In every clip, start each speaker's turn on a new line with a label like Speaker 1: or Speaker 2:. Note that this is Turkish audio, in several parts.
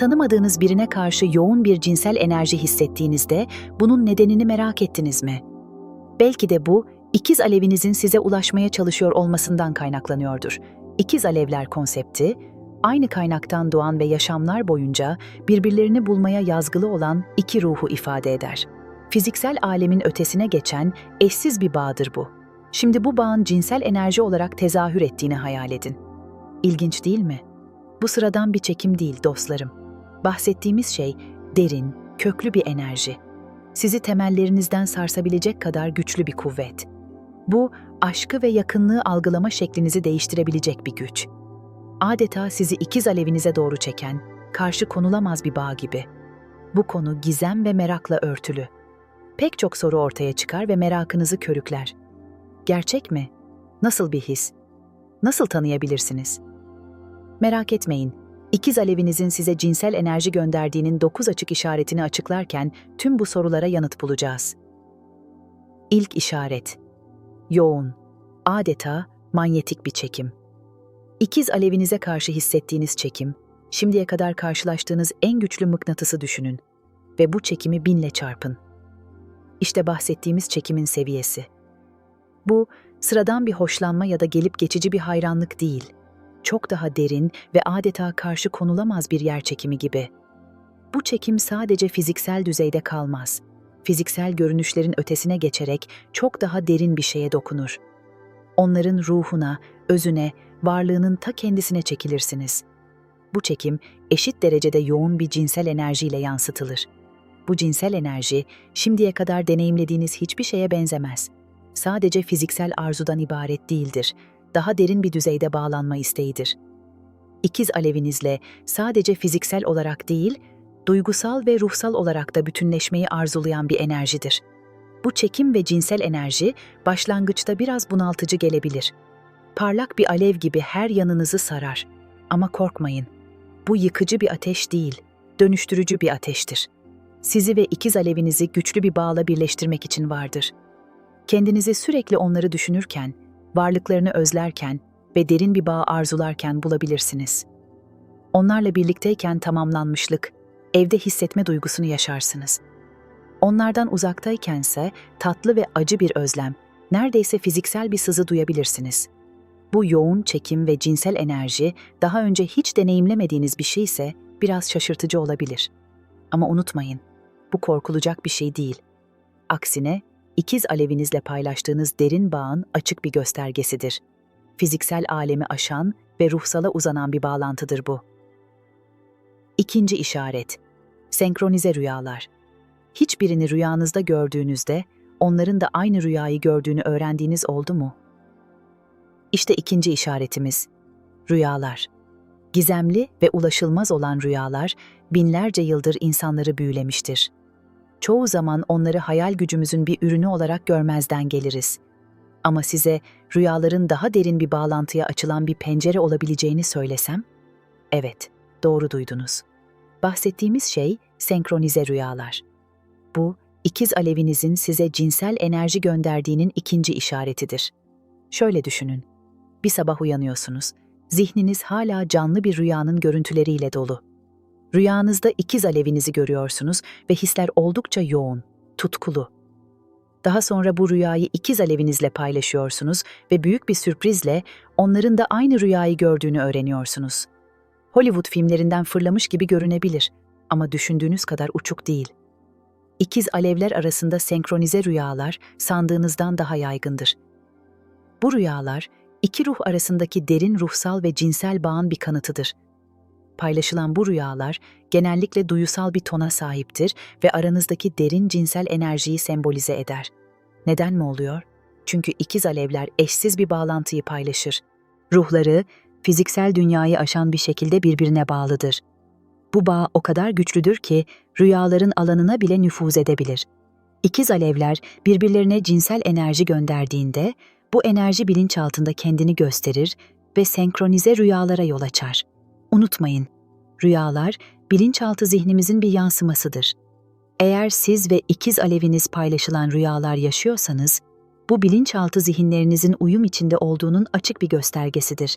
Speaker 1: tanımadığınız birine karşı yoğun bir cinsel enerji hissettiğinizde bunun nedenini merak ettiniz mi? Belki de bu, ikiz alevinizin size ulaşmaya çalışıyor olmasından kaynaklanıyordur. İkiz alevler konsepti, aynı kaynaktan doğan ve yaşamlar boyunca birbirlerini bulmaya yazgılı olan iki ruhu ifade eder. Fiziksel alemin ötesine geçen eşsiz bir bağdır bu. Şimdi bu bağın cinsel enerji olarak tezahür ettiğini hayal edin. İlginç değil mi? Bu sıradan bir çekim değil dostlarım. Bahsettiğimiz şey derin, köklü bir enerji. Sizi temellerinizden sarsabilecek kadar güçlü bir kuvvet. Bu, aşkı ve yakınlığı algılama şeklinizi değiştirebilecek bir güç. Adeta sizi ikiz alevinize doğru çeken, karşı konulamaz bir bağ gibi. Bu konu gizem ve merakla örtülü. Pek çok soru ortaya çıkar ve merakınızı körükler. Gerçek mi? Nasıl bir his? Nasıl tanıyabilirsiniz? Merak etmeyin. İkiz alevinizin size cinsel enerji gönderdiğinin dokuz açık işaretini açıklarken tüm bu sorulara yanıt bulacağız. İlk işaret. Yoğun, adeta manyetik bir çekim. İkiz alevinize karşı hissettiğiniz çekim, şimdiye kadar karşılaştığınız en güçlü mıknatısı düşünün ve bu çekimi binle çarpın. İşte bahsettiğimiz çekimin seviyesi. Bu, sıradan bir hoşlanma ya da gelip geçici bir hayranlık değil, çok daha derin ve adeta karşı konulamaz bir yer çekimi gibi. Bu çekim sadece fiziksel düzeyde kalmaz. Fiziksel görünüşlerin ötesine geçerek çok daha derin bir şeye dokunur. Onların ruhuna, özüne, varlığının ta kendisine çekilirsiniz. Bu çekim eşit derecede yoğun bir cinsel enerjiyle yansıtılır. Bu cinsel enerji şimdiye kadar deneyimlediğiniz hiçbir şeye benzemez. Sadece fiziksel arzudan ibaret değildir daha derin bir düzeyde bağlanma isteğidir. İkiz alevinizle sadece fiziksel olarak değil, duygusal ve ruhsal olarak da bütünleşmeyi arzulayan bir enerjidir. Bu çekim ve cinsel enerji başlangıçta biraz bunaltıcı gelebilir. Parlak bir alev gibi her yanınızı sarar. Ama korkmayın. Bu yıkıcı bir ateş değil, dönüştürücü bir ateştir. Sizi ve ikiz alevinizi güçlü bir bağla birleştirmek için vardır. Kendinizi sürekli onları düşünürken, varlıklarını özlerken ve derin bir bağ arzularken bulabilirsiniz. Onlarla birlikteyken tamamlanmışlık, evde hissetme duygusunu yaşarsınız. Onlardan uzaktaykense tatlı ve acı bir özlem, neredeyse fiziksel bir sızı duyabilirsiniz. Bu yoğun çekim ve cinsel enerji daha önce hiç deneyimlemediğiniz bir şeyse biraz şaşırtıcı olabilir. Ama unutmayın, bu korkulacak bir şey değil. Aksine ikiz alevinizle paylaştığınız derin bağın açık bir göstergesidir. Fiziksel alemi aşan ve ruhsala uzanan bir bağlantıdır bu. İkinci işaret. Senkronize rüyalar. Hiçbirini rüyanızda gördüğünüzde onların da aynı rüyayı gördüğünü öğrendiğiniz oldu mu? İşte ikinci işaretimiz. Rüyalar. Gizemli ve ulaşılmaz olan rüyalar binlerce yıldır insanları büyülemiştir çoğu zaman onları hayal gücümüzün bir ürünü olarak görmezden geliriz. Ama size rüyaların daha derin bir bağlantıya açılan bir pencere olabileceğini söylesem? Evet, doğru duydunuz. Bahsettiğimiz şey senkronize rüyalar. Bu, ikiz alevinizin size cinsel enerji gönderdiğinin ikinci işaretidir. Şöyle düşünün. Bir sabah uyanıyorsunuz. Zihniniz hala canlı bir rüyanın görüntüleriyle dolu. Rüyanızda ikiz alevinizi görüyorsunuz ve hisler oldukça yoğun, tutkulu. Daha sonra bu rüyayı ikiz alevinizle paylaşıyorsunuz ve büyük bir sürprizle onların da aynı rüyayı gördüğünü öğreniyorsunuz. Hollywood filmlerinden fırlamış gibi görünebilir ama düşündüğünüz kadar uçuk değil. İkiz alevler arasında senkronize rüyalar sandığınızdan daha yaygındır. Bu rüyalar, iki ruh arasındaki derin ruhsal ve cinsel bağın bir kanıtıdır paylaşılan bu rüyalar genellikle duyusal bir tona sahiptir ve aranızdaki derin cinsel enerjiyi sembolize eder. Neden mi oluyor? Çünkü ikiz alevler eşsiz bir bağlantıyı paylaşır. Ruhları, fiziksel dünyayı aşan bir şekilde birbirine bağlıdır. Bu bağ o kadar güçlüdür ki rüyaların alanına bile nüfuz edebilir. İkiz alevler birbirlerine cinsel enerji gönderdiğinde bu enerji bilinçaltında kendini gösterir ve senkronize rüyalara yol açar. Unutmayın, rüyalar bilinçaltı zihnimizin bir yansımasıdır. Eğer siz ve ikiz aleviniz paylaşılan rüyalar yaşıyorsanız, bu bilinçaltı zihinlerinizin uyum içinde olduğunun açık bir göstergesidir.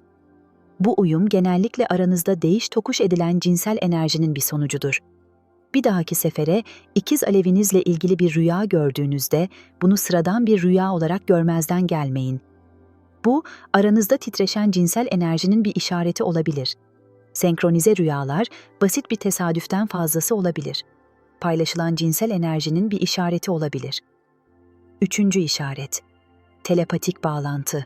Speaker 1: Bu uyum genellikle aranızda değiş tokuş edilen cinsel enerjinin bir sonucudur. Bir dahaki sefere ikiz alevinizle ilgili bir rüya gördüğünüzde bunu sıradan bir rüya olarak görmezden gelmeyin. Bu, aranızda titreşen cinsel enerjinin bir işareti olabilir. Senkronize rüyalar basit bir tesadüften fazlası olabilir. Paylaşılan cinsel enerjinin bir işareti olabilir. Üçüncü işaret. Telepatik bağlantı.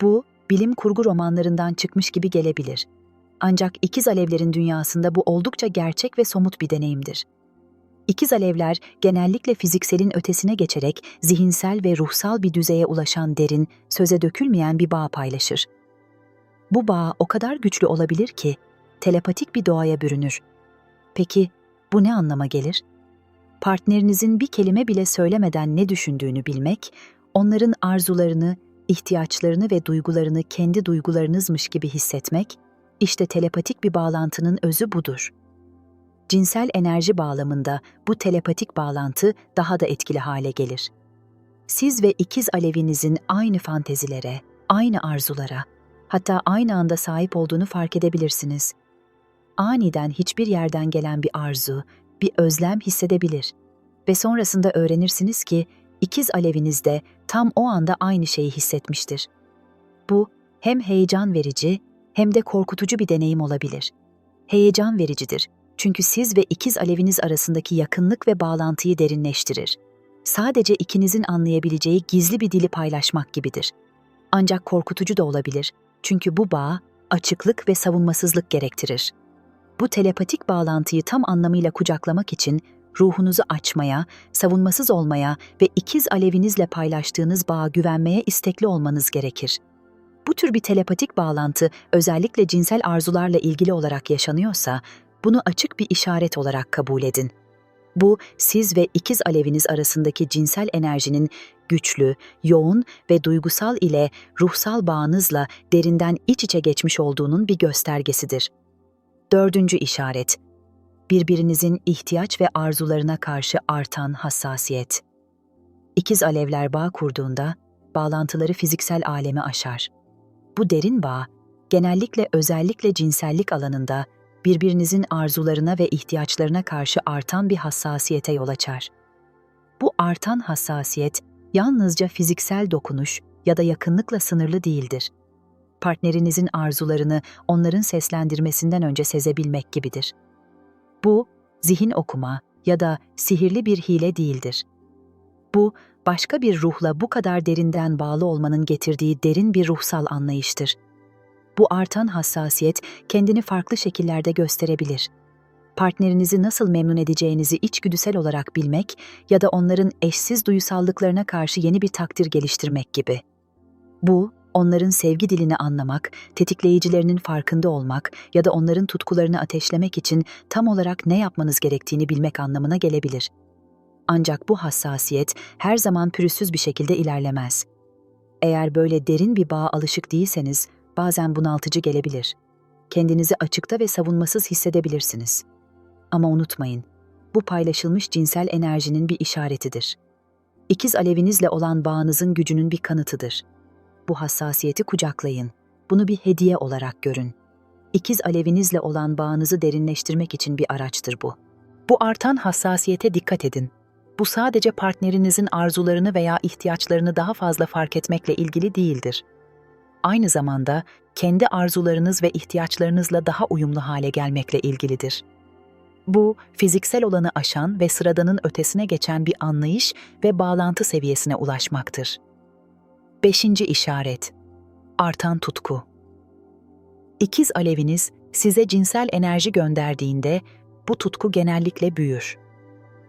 Speaker 1: Bu, bilim kurgu romanlarından çıkmış gibi gelebilir. Ancak ikiz alevlerin dünyasında bu oldukça gerçek ve somut bir deneyimdir. İkiz alevler genellikle fizikselin ötesine geçerek zihinsel ve ruhsal bir düzeye ulaşan derin, söze dökülmeyen bir bağ paylaşır. Bu bağ o kadar güçlü olabilir ki telepatik bir doğaya bürünür. Peki bu ne anlama gelir? Partnerinizin bir kelime bile söylemeden ne düşündüğünü bilmek, onların arzularını, ihtiyaçlarını ve duygularını kendi duygularınızmış gibi hissetmek, işte telepatik bir bağlantının özü budur. Cinsel enerji bağlamında bu telepatik bağlantı daha da etkili hale gelir. Siz ve ikiz alevinizin aynı fantezilere, aynı arzulara, hatta aynı anda sahip olduğunu fark edebilirsiniz. Aniden hiçbir yerden gelen bir arzu, bir özlem hissedebilir ve sonrasında öğrenirsiniz ki ikiz aleviniz de tam o anda aynı şeyi hissetmiştir. Bu hem heyecan verici hem de korkutucu bir deneyim olabilir. Heyecan vericidir çünkü siz ve ikiz aleviniz arasındaki yakınlık ve bağlantıyı derinleştirir. Sadece ikinizin anlayabileceği gizli bir dili paylaşmak gibidir. Ancak korkutucu da olabilir çünkü bu bağ açıklık ve savunmasızlık gerektirir. Bu telepatik bağlantıyı tam anlamıyla kucaklamak için ruhunuzu açmaya, savunmasız olmaya ve ikiz alevinizle paylaştığınız bağa güvenmeye istekli olmanız gerekir. Bu tür bir telepatik bağlantı özellikle cinsel arzularla ilgili olarak yaşanıyorsa, bunu açık bir işaret olarak kabul edin. Bu, siz ve ikiz aleviniz arasındaki cinsel enerjinin güçlü, yoğun ve duygusal ile ruhsal bağınızla derinden iç içe geçmiş olduğunun bir göstergesidir. Dördüncü işaret, birbirinizin ihtiyaç ve arzularına karşı artan hassasiyet. İkiz alevler bağ kurduğunda, bağlantıları fiziksel alemi aşar. Bu derin bağ, genellikle özellikle cinsellik alanında birbirinizin arzularına ve ihtiyaçlarına karşı artan bir hassasiyete yol açar. Bu artan hassasiyet yalnızca fiziksel dokunuş ya da yakınlıkla sınırlı değildir. Partnerinizin arzularını onların seslendirmesinden önce sezebilmek gibidir. Bu, zihin okuma ya da sihirli bir hile değildir. Bu, başka bir ruhla bu kadar derinden bağlı olmanın getirdiği derin bir ruhsal anlayıştır. Bu artan hassasiyet kendini farklı şekillerde gösterebilir. Partnerinizi nasıl memnun edeceğinizi içgüdüsel olarak bilmek ya da onların eşsiz duyusallıklarına karşı yeni bir takdir geliştirmek gibi. Bu, onların sevgi dilini anlamak, tetikleyicilerinin farkında olmak ya da onların tutkularını ateşlemek için tam olarak ne yapmanız gerektiğini bilmek anlamına gelebilir. Ancak bu hassasiyet her zaman pürüzsüz bir şekilde ilerlemez. Eğer böyle derin bir bağa alışık değilseniz, bazen bunaltıcı gelebilir. Kendinizi açıkta ve savunmasız hissedebilirsiniz. Ama unutmayın, bu paylaşılmış cinsel enerjinin bir işaretidir. İkiz alevinizle olan bağınızın gücünün bir kanıtıdır. Bu hassasiyeti kucaklayın. Bunu bir hediye olarak görün. İkiz alevinizle olan bağınızı derinleştirmek için bir araçtır bu. Bu artan hassasiyete dikkat edin. Bu sadece partnerinizin arzularını veya ihtiyaçlarını daha fazla fark etmekle ilgili değildir aynı zamanda kendi arzularınız ve ihtiyaçlarınızla daha uyumlu hale gelmekle ilgilidir. Bu, fiziksel olanı aşan ve sıradanın ötesine geçen bir anlayış ve bağlantı seviyesine ulaşmaktır. Beşinci işaret Artan tutku İkiz aleviniz size cinsel enerji gönderdiğinde bu tutku genellikle büyür.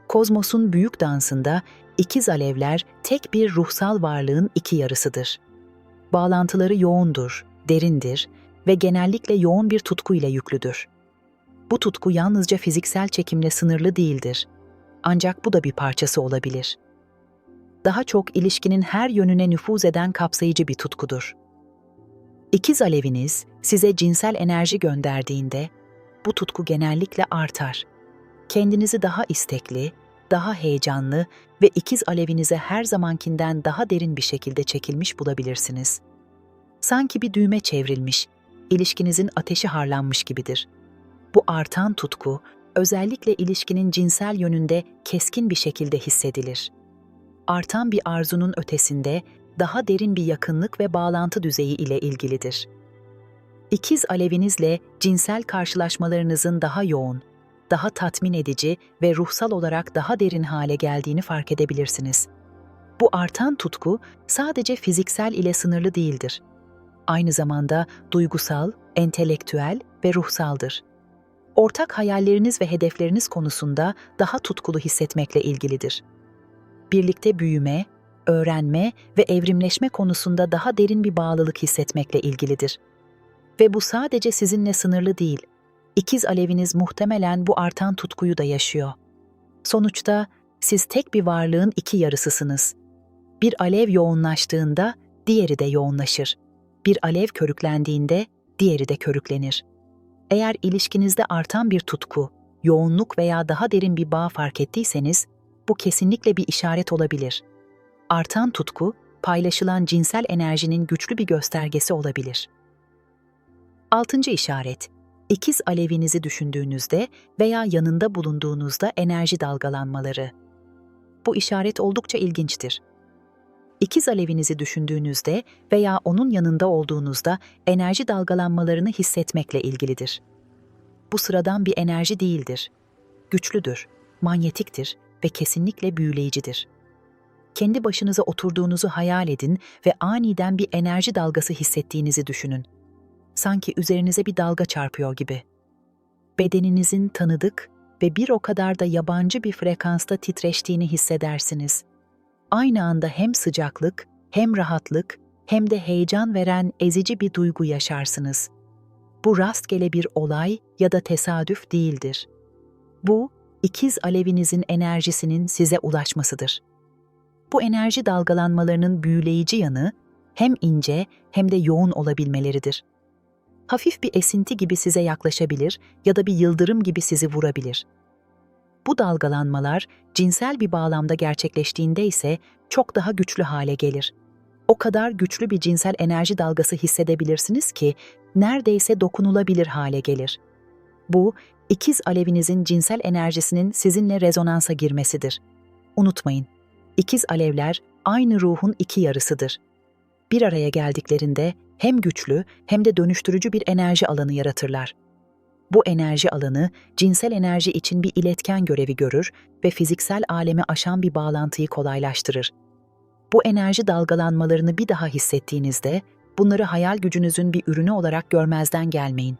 Speaker 1: Kozmosun büyük dansında ikiz alevler tek bir ruhsal varlığın iki yarısıdır bağlantıları yoğundur, derindir ve genellikle yoğun bir tutku ile yüklüdür. Bu tutku yalnızca fiziksel çekimle sınırlı değildir. Ancak bu da bir parçası olabilir. Daha çok ilişkinin her yönüne nüfuz eden kapsayıcı bir tutkudur. İkiz aleviniz size cinsel enerji gönderdiğinde bu tutku genellikle artar. Kendinizi daha istekli, daha heyecanlı ve ikiz alevinize her zamankinden daha derin bir şekilde çekilmiş bulabilirsiniz. Sanki bir düğme çevrilmiş, ilişkinizin ateşi harlanmış gibidir. Bu artan tutku, özellikle ilişkinin cinsel yönünde keskin bir şekilde hissedilir. Artan bir arzunun ötesinde daha derin bir yakınlık ve bağlantı düzeyi ile ilgilidir. İkiz alevinizle cinsel karşılaşmalarınızın daha yoğun, daha tatmin edici ve ruhsal olarak daha derin hale geldiğini fark edebilirsiniz. Bu artan tutku sadece fiziksel ile sınırlı değildir. Aynı zamanda duygusal, entelektüel ve ruhsaldır. Ortak hayalleriniz ve hedefleriniz konusunda daha tutkulu hissetmekle ilgilidir. Birlikte büyüme, öğrenme ve evrimleşme konusunda daha derin bir bağlılık hissetmekle ilgilidir. Ve bu sadece sizinle sınırlı değil. İkiz aleviniz muhtemelen bu artan tutkuyu da yaşıyor. Sonuçta siz tek bir varlığın iki yarısısınız. Bir alev yoğunlaştığında diğeri de yoğunlaşır. Bir alev körüklendiğinde diğeri de körüklenir. Eğer ilişkinizde artan bir tutku, yoğunluk veya daha derin bir bağ fark ettiyseniz, bu kesinlikle bir işaret olabilir. Artan tutku, paylaşılan cinsel enerjinin güçlü bir göstergesi olabilir. Altıncı işaret, ikiz alevinizi düşündüğünüzde veya yanında bulunduğunuzda enerji dalgalanmaları. Bu işaret oldukça ilginçtir. İkiz alevinizi düşündüğünüzde veya onun yanında olduğunuzda enerji dalgalanmalarını hissetmekle ilgilidir. Bu sıradan bir enerji değildir. Güçlüdür, manyetiktir ve kesinlikle büyüleyicidir. Kendi başınıza oturduğunuzu hayal edin ve aniden bir enerji dalgası hissettiğinizi düşünün. Sanki üzerinize bir dalga çarpıyor gibi. Bedeninizin tanıdık ve bir o kadar da yabancı bir frekansta titreştiğini hissedersiniz. Aynı anda hem sıcaklık, hem rahatlık, hem de heyecan veren ezici bir duygu yaşarsınız. Bu rastgele bir olay ya da tesadüf değildir. Bu, ikiz alevinizin enerjisinin size ulaşmasıdır. Bu enerji dalgalanmalarının büyüleyici yanı hem ince hem de yoğun olabilmeleridir. Hafif bir esinti gibi size yaklaşabilir ya da bir yıldırım gibi sizi vurabilir. Bu dalgalanmalar cinsel bir bağlamda gerçekleştiğinde ise çok daha güçlü hale gelir. O kadar güçlü bir cinsel enerji dalgası hissedebilirsiniz ki neredeyse dokunulabilir hale gelir. Bu, ikiz alevinizin cinsel enerjisinin sizinle rezonansa girmesidir. Unutmayın, ikiz alevler aynı ruhun iki yarısıdır. Bir araya geldiklerinde hem güçlü hem de dönüştürücü bir enerji alanı yaratırlar. Bu enerji alanı cinsel enerji için bir iletken görevi görür ve fiziksel alemi aşan bir bağlantıyı kolaylaştırır. Bu enerji dalgalanmalarını bir daha hissettiğinizde bunları hayal gücünüzün bir ürünü olarak görmezden gelmeyin.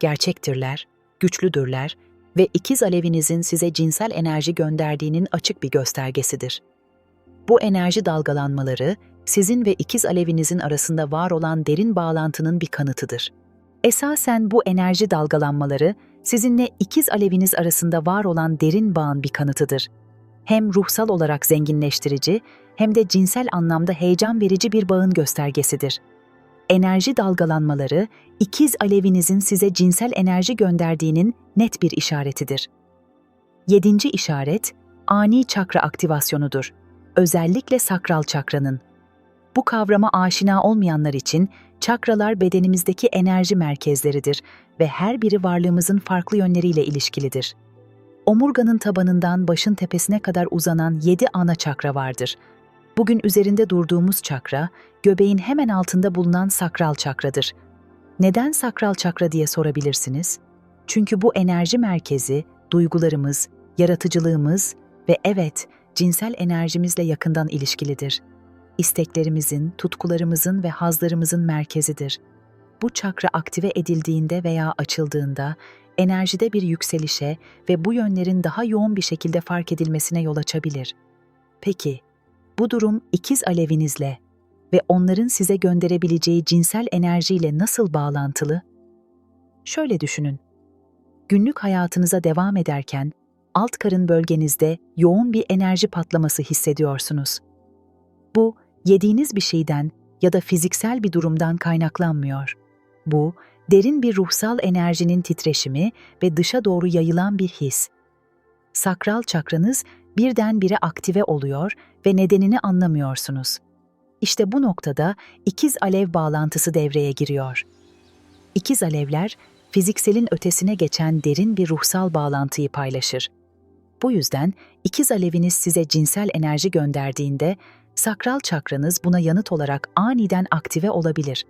Speaker 1: Gerçektirler, güçlüdürler ve ikiz alevinizin size cinsel enerji gönderdiğinin açık bir göstergesidir. Bu enerji dalgalanmaları sizin ve ikiz alevinizin arasında var olan derin bağlantının bir kanıtıdır. Esasen bu enerji dalgalanmaları sizinle ikiz aleviniz arasında var olan derin bağın bir kanıtıdır. Hem ruhsal olarak zenginleştirici hem de cinsel anlamda heyecan verici bir bağın göstergesidir. Enerji dalgalanmaları ikiz alevinizin size cinsel enerji gönderdiğinin net bir işaretidir. Yedinci işaret, ani çakra aktivasyonudur. Özellikle sakral çakranın. Bu kavrama aşina olmayanlar için çakralar bedenimizdeki enerji merkezleridir ve her biri varlığımızın farklı yönleriyle ilişkilidir. Omurganın tabanından başın tepesine kadar uzanan yedi ana çakra vardır. Bugün üzerinde durduğumuz çakra, göbeğin hemen altında bulunan sakral çakradır. Neden sakral çakra diye sorabilirsiniz? Çünkü bu enerji merkezi, duygularımız, yaratıcılığımız ve evet, cinsel enerjimizle yakından ilişkilidir. İsteklerimizin, tutkularımızın ve hazlarımızın merkezidir. Bu çakra aktive edildiğinde veya açıldığında enerjide bir yükselişe ve bu yönlerin daha yoğun bir şekilde fark edilmesine yol açabilir. Peki, bu durum ikiz alevinizle ve onların size gönderebileceği cinsel enerjiyle nasıl bağlantılı? Şöyle düşünün. Günlük hayatınıza devam ederken alt karın bölgenizde yoğun bir enerji patlaması hissediyorsunuz. Bu, yediğiniz bir şeyden ya da fiziksel bir durumdan kaynaklanmıyor. Bu, derin bir ruhsal enerjinin titreşimi ve dışa doğru yayılan bir his. Sakral çakranız birdenbire aktive oluyor ve nedenini anlamıyorsunuz. İşte bu noktada ikiz alev bağlantısı devreye giriyor. İkiz alevler, fizikselin ötesine geçen derin bir ruhsal bağlantıyı paylaşır. Bu yüzden ikiz aleviniz size cinsel enerji gönderdiğinde sakral çakranız buna yanıt olarak aniden aktive olabilir.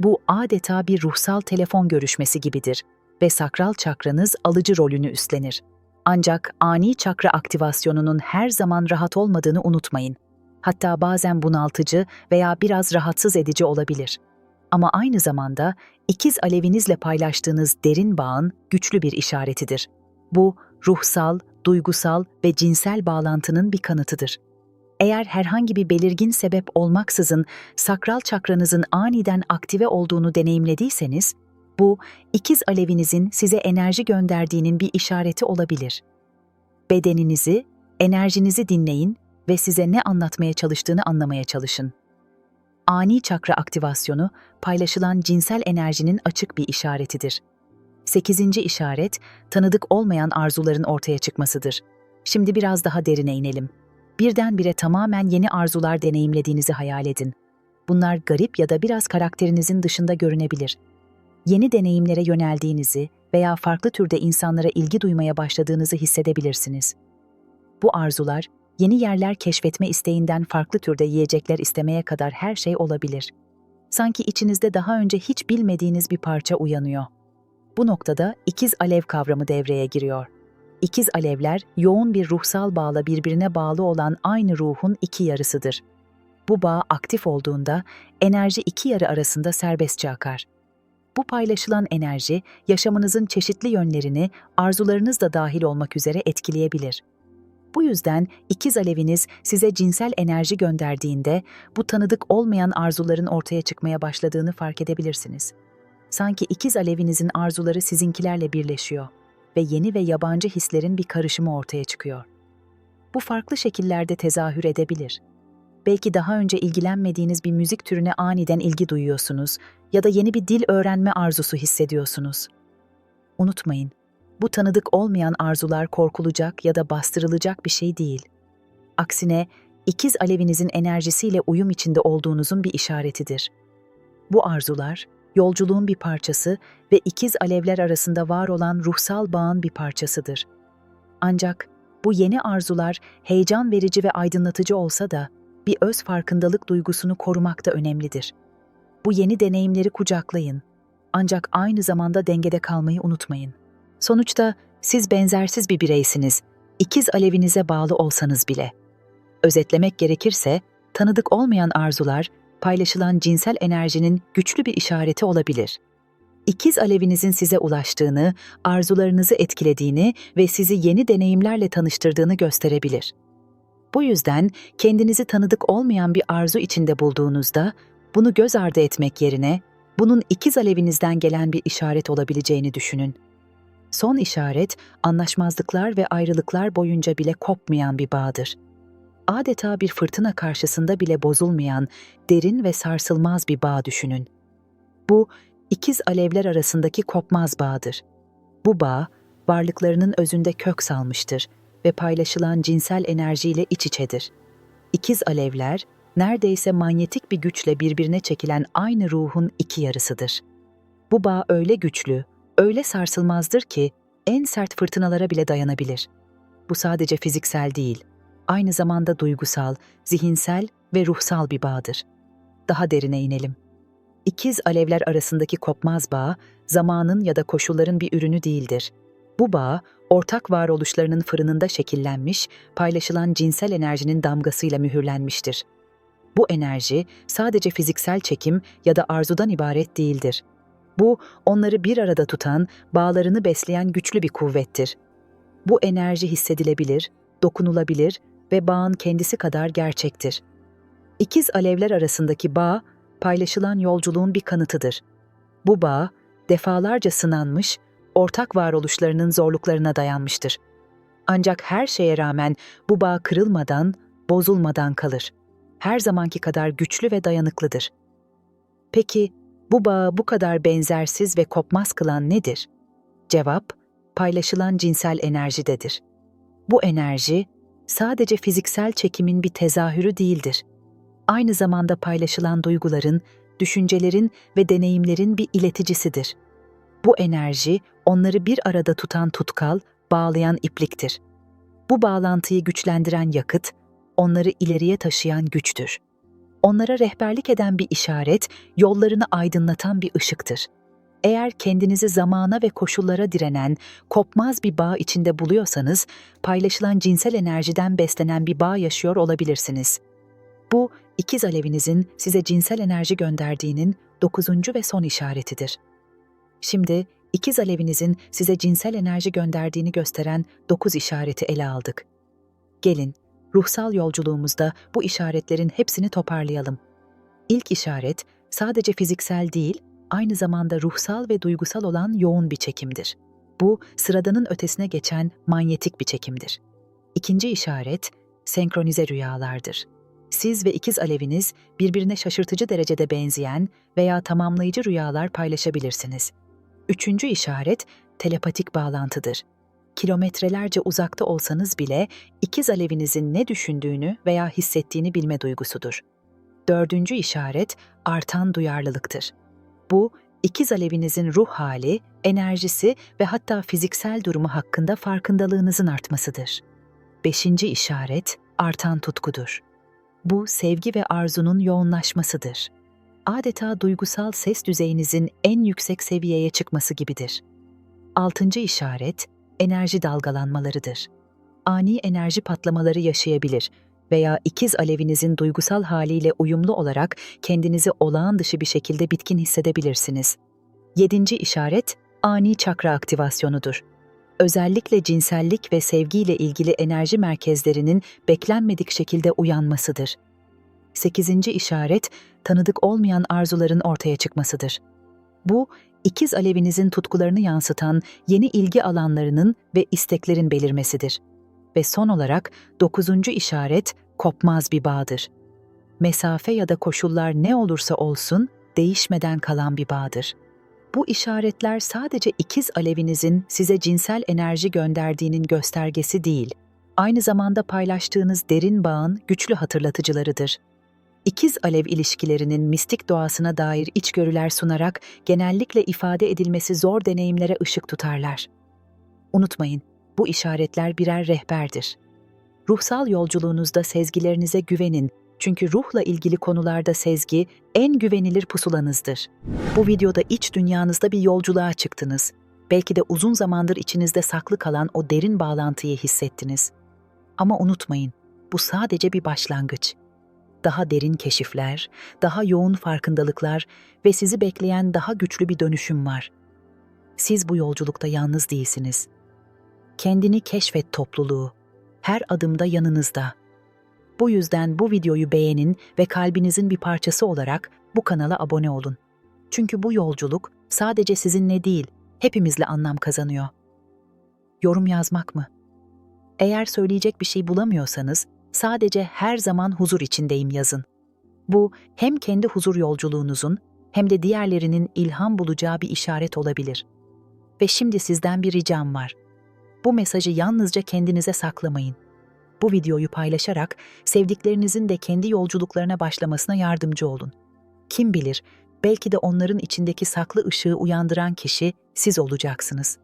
Speaker 1: Bu adeta bir ruhsal telefon görüşmesi gibidir ve sakral çakranız alıcı rolünü üstlenir. Ancak ani çakra aktivasyonunun her zaman rahat olmadığını unutmayın. Hatta bazen bunaltıcı veya biraz rahatsız edici olabilir. Ama aynı zamanda ikiz alevinizle paylaştığınız derin bağın güçlü bir işaretidir. Bu ruhsal, duygusal ve cinsel bağlantının bir kanıtıdır. Eğer herhangi bir belirgin sebep olmaksızın sakral çakranızın aniden aktive olduğunu deneyimlediyseniz, bu ikiz alevinizin size enerji gönderdiğinin bir işareti olabilir. Bedeninizi, enerjinizi dinleyin ve size ne anlatmaya çalıştığını anlamaya çalışın. Ani çakra aktivasyonu paylaşılan cinsel enerjinin açık bir işaretidir. Sekizinci işaret, tanıdık olmayan arzuların ortaya çıkmasıdır. Şimdi biraz daha derine inelim. Birdenbire tamamen yeni arzular deneyimlediğinizi hayal edin. Bunlar garip ya da biraz karakterinizin dışında görünebilir. Yeni deneyimlere yöneldiğinizi veya farklı türde insanlara ilgi duymaya başladığınızı hissedebilirsiniz. Bu arzular, yeni yerler keşfetme isteğinden farklı türde yiyecekler istemeye kadar her şey olabilir. Sanki içinizde daha önce hiç bilmediğiniz bir parça uyanıyor. Bu noktada ikiz alev kavramı devreye giriyor. İkiz alevler yoğun bir ruhsal bağla birbirine bağlı olan aynı ruhun iki yarısıdır. Bu bağ aktif olduğunda enerji iki yarı arasında serbestçe akar. Bu paylaşılan enerji yaşamınızın çeşitli yönlerini arzularınız da dahil olmak üzere etkileyebilir. Bu yüzden ikiz aleviniz size cinsel enerji gönderdiğinde bu tanıdık olmayan arzuların ortaya çıkmaya başladığını fark edebilirsiniz. Sanki ikiz alevinizin arzuları sizinkilerle birleşiyor ve yeni ve yabancı hislerin bir karışımı ortaya çıkıyor. Bu farklı şekillerde tezahür edebilir. Belki daha önce ilgilenmediğiniz bir müzik türüne aniden ilgi duyuyorsunuz ya da yeni bir dil öğrenme arzusu hissediyorsunuz. Unutmayın, bu tanıdık olmayan arzular korkulacak ya da bastırılacak bir şey değil. Aksine ikiz alevinizin enerjisiyle uyum içinde olduğunuzun bir işaretidir. Bu arzular, yolculuğun bir parçası ve ikiz alevler arasında var olan ruhsal bağın bir parçasıdır. Ancak bu yeni arzular heyecan verici ve aydınlatıcı olsa da bir öz farkındalık duygusunu korumak da önemlidir. Bu yeni deneyimleri kucaklayın. Ancak aynı zamanda dengede kalmayı unutmayın. Sonuçta siz benzersiz bir bireysiniz, ikiz alevinize bağlı olsanız bile. Özetlemek gerekirse, tanıdık olmayan arzular, paylaşılan cinsel enerjinin güçlü bir işareti olabilir. İkiz alevinizin size ulaştığını, arzularınızı etkilediğini ve sizi yeni deneyimlerle tanıştırdığını gösterebilir. Bu yüzden kendinizi tanıdık olmayan bir arzu içinde bulduğunuzda, bunu göz ardı etmek yerine, bunun ikiz alevinizden gelen bir işaret olabileceğini düşünün. Son işaret, anlaşmazlıklar ve ayrılıklar boyunca bile kopmayan bir bağdır. Adeta bir fırtına karşısında bile bozulmayan, derin ve sarsılmaz bir bağ düşünün. Bu, ikiz alevler arasındaki kopmaz bağdır. Bu bağ, varlıklarının özünde kök salmıştır ve paylaşılan cinsel enerjiyle iç içedir. İkiz alevler, neredeyse manyetik bir güçle birbirine çekilen aynı ruhun iki yarısıdır. Bu bağ öyle güçlü, öyle sarsılmazdır ki en sert fırtınalara bile dayanabilir. Bu sadece fiziksel değil, aynı zamanda duygusal, zihinsel ve ruhsal bir bağdır. Daha derine inelim. İkiz alevler arasındaki kopmaz bağ, zamanın ya da koşulların bir ürünü değildir. Bu bağ, ortak varoluşlarının fırınında şekillenmiş, paylaşılan cinsel enerjinin damgasıyla mühürlenmiştir. Bu enerji sadece fiziksel çekim ya da arzudan ibaret değildir. Bu, onları bir arada tutan, bağlarını besleyen güçlü bir kuvvettir. Bu enerji hissedilebilir, dokunulabilir ve bağın kendisi kadar gerçektir. İkiz alevler arasındaki bağ, paylaşılan yolculuğun bir kanıtıdır. Bu bağ, defalarca sınanmış, ortak varoluşlarının zorluklarına dayanmıştır. Ancak her şeye rağmen bu bağ kırılmadan, bozulmadan kalır. Her zamanki kadar güçlü ve dayanıklıdır. Peki, bu bağı bu kadar benzersiz ve kopmaz kılan nedir? Cevap, paylaşılan cinsel enerjidedir. Bu enerji, sadece fiziksel çekimin bir tezahürü değildir. Aynı zamanda paylaşılan duyguların, düşüncelerin ve deneyimlerin bir ileticisidir. Bu enerji onları bir arada tutan tutkal, bağlayan ipliktir. Bu bağlantıyı güçlendiren yakıt, onları ileriye taşıyan güçtür. Onlara rehberlik eden bir işaret, yollarını aydınlatan bir ışıktır. Eğer kendinizi zamana ve koşullara direnen, kopmaz bir bağ içinde buluyorsanız, paylaşılan cinsel enerjiden beslenen bir bağ yaşıyor olabilirsiniz. Bu, ikiz alevinizin size cinsel enerji gönderdiğinin dokuzuncu ve son işaretidir. Şimdi, ikiz alevinizin size cinsel enerji gönderdiğini gösteren dokuz işareti ele aldık. Gelin, ruhsal yolculuğumuzda bu işaretlerin hepsini toparlayalım. İlk işaret, sadece fiziksel değil, aynı zamanda ruhsal ve duygusal olan yoğun bir çekimdir. Bu, sıradanın ötesine geçen manyetik bir çekimdir. İkinci işaret, senkronize rüyalardır. Siz ve ikiz aleviniz birbirine şaşırtıcı derecede benzeyen veya tamamlayıcı rüyalar paylaşabilirsiniz. Üçüncü işaret, telepatik bağlantıdır. Kilometrelerce uzakta olsanız bile ikiz alevinizin ne düşündüğünü veya hissettiğini bilme duygusudur. Dördüncü işaret, artan duyarlılıktır. Bu, ikiz alevinizin ruh hali, enerjisi ve hatta fiziksel durumu hakkında farkındalığınızın artmasıdır. Beşinci işaret, artan tutkudur. Bu, sevgi ve arzunun yoğunlaşmasıdır. Adeta duygusal ses düzeyinizin en yüksek seviyeye çıkması gibidir. Altıncı işaret, enerji dalgalanmalarıdır. Ani enerji patlamaları yaşayabilir veya ikiz alevinizin duygusal haliyle uyumlu olarak kendinizi olağan dışı bir şekilde bitkin hissedebilirsiniz. Yedinci işaret, ani çakra aktivasyonudur. Özellikle cinsellik ve sevgiyle ilgili enerji merkezlerinin beklenmedik şekilde uyanmasıdır. Sekizinci işaret, tanıdık olmayan arzuların ortaya çıkmasıdır. Bu, ikiz alevinizin tutkularını yansıtan yeni ilgi alanlarının ve isteklerin belirmesidir. Ve son olarak dokuzuncu işaret kopmaz bir bağdır. Mesafe ya da koşullar ne olursa olsun değişmeden kalan bir bağdır. Bu işaretler sadece ikiz alevinizin size cinsel enerji gönderdiğinin göstergesi değil, aynı zamanda paylaştığınız derin bağın güçlü hatırlatıcılarıdır. İkiz alev ilişkilerinin mistik doğasına dair içgörüler sunarak genellikle ifade edilmesi zor deneyimlere ışık tutarlar. Unutmayın, bu işaretler birer rehberdir. Ruhsal yolculuğunuzda sezgilerinize güvenin çünkü ruhla ilgili konularda sezgi en güvenilir pusulanızdır. Bu videoda iç dünyanızda bir yolculuğa çıktınız. Belki de uzun zamandır içinizde saklı kalan o derin bağlantıyı hissettiniz. Ama unutmayın, bu sadece bir başlangıç. Daha derin keşifler, daha yoğun farkındalıklar ve sizi bekleyen daha güçlü bir dönüşüm var. Siz bu yolculukta yalnız değilsiniz. Kendini keşfet topluluğu. Her adımda yanınızda. Bu yüzden bu videoyu beğenin ve kalbinizin bir parçası olarak bu kanala abone olun. Çünkü bu yolculuk sadece sizinle değil, hepimizle anlam kazanıyor. Yorum yazmak mı? Eğer söyleyecek bir şey bulamıyorsanız sadece her zaman huzur içindeyim yazın. Bu hem kendi huzur yolculuğunuzun hem de diğerlerinin ilham bulacağı bir işaret olabilir. Ve şimdi sizden bir ricam var. Bu mesajı yalnızca kendinize saklamayın. Bu videoyu paylaşarak sevdiklerinizin de kendi yolculuklarına başlamasına yardımcı olun. Kim bilir, belki de onların içindeki saklı ışığı uyandıran kişi siz olacaksınız.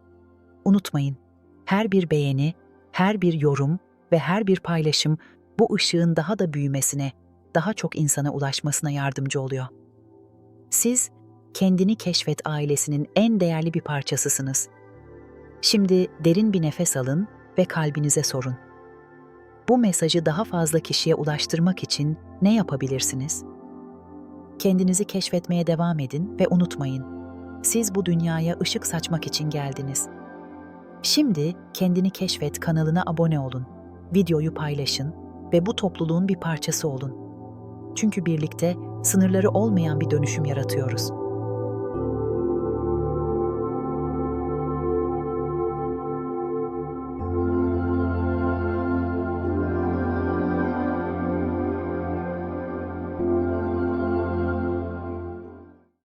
Speaker 1: Unutmayın, her bir beğeni, her bir yorum ve her bir paylaşım bu ışığın daha da büyümesine, daha çok insana ulaşmasına yardımcı oluyor. Siz kendini keşfet ailesinin en değerli bir parçasısınız. Şimdi derin bir nefes alın ve kalbinize sorun. Bu mesajı daha fazla kişiye ulaştırmak için ne yapabilirsiniz? Kendinizi keşfetmeye devam edin ve unutmayın. Siz bu dünyaya ışık saçmak için geldiniz. Şimdi Kendini Keşfet kanalına abone olun. Videoyu paylaşın ve bu topluluğun bir parçası olun. Çünkü birlikte sınırları olmayan bir dönüşüm yaratıyoruz.